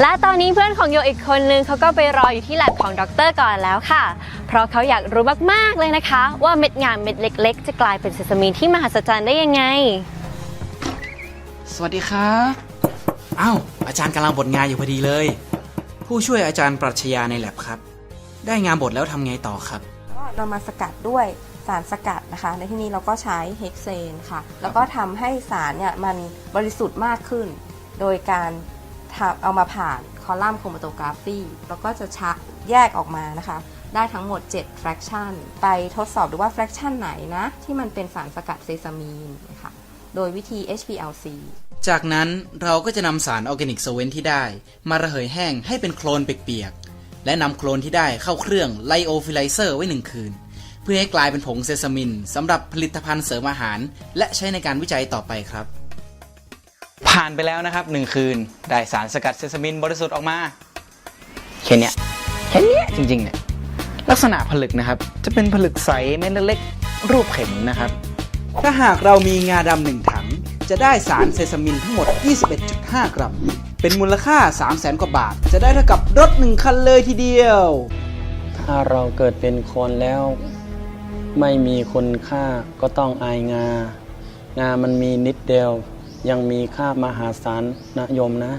และตอนนี้เพื่อนของโยอีกคนนึงเขาก็ไปรออยู่ที่แลบของดรก่อนแล้วค่ะ เพราะเขาอยากรู้มาก ๆ เลยนะคะ ว่าเม็ดงานเม็ดเล็ก ๆ จะกลายเป็นเซซามินที่มหัศจรรย์ได้ยังไง สวัสดีครับอ้าวอาจารย์กำลังบทงานอยู่พอดีเลย ผู้ช่วยอาจารย์ปรัชญาในแลบครับ ได้งานบทแล้วทำไงต่อครับ ก็นำมาสกัดด้วยสารสกัดนะคะ ในที่นี้เราก็ใช้เฮกเซนค่ะ แล้วก็ทำให้สารเนี่ยมันบริสุทธิ์มากขึ้น โดยการทำ เอามาผ่านคอลัมน์โครมาโตกราฟีแล้วก็จะชะแยกออกมานะคะ ได้ทั้งหมด 7 fraction ไปทดสอบดูว่า fraction ไหนนะ ที่มันเป็นสารสกัดเซซามีนนะคะโดยวิธี HPLC จากนั้นเราก็จะนำสารออร์แกนิกโซเวนที่ได้ มาระเหยแห้งให้เป็นโคลนเปียกๆ และนำโคลนที่ได้เข้าเครื่องไลโอฟิไลเซอร์ไว้หนึ่งคืน เพื่อให้กลายเป็นผงเซซามินสำหรับผลิตภัณฑ์เสริมอาหาร และใช้ในการวิจัยต่อไปครับ ผ่านไปแล้วนะครับหนึ่งคืน ได้สารสกัดเซซามินบริสุทธิ์ออกมาแค่เนี้ยแค่เนี้ยจริงๆเนี่ยลักษณะผลึกนะครับ จะเป็นผลึกใสเม็ดเล็กๆรูปเข็มนะครับ ถ้าหากเรามีงาดำหนึ่งถัง จะได้สารเซซามินทั้งหมด 21.5 กรัม เป็นมูลค่า 3 0 0แสนกว่าบาท จะได้เท่ากับรถหนึ่งคันเลยทีเดียว ถ้าเราเกิดเป็นคนแล้ว ไม่มีคุณค่าก็ต้องอายงา งามันมีนิดเดียว ยังมีค่ามหาศาลนะโยมนะ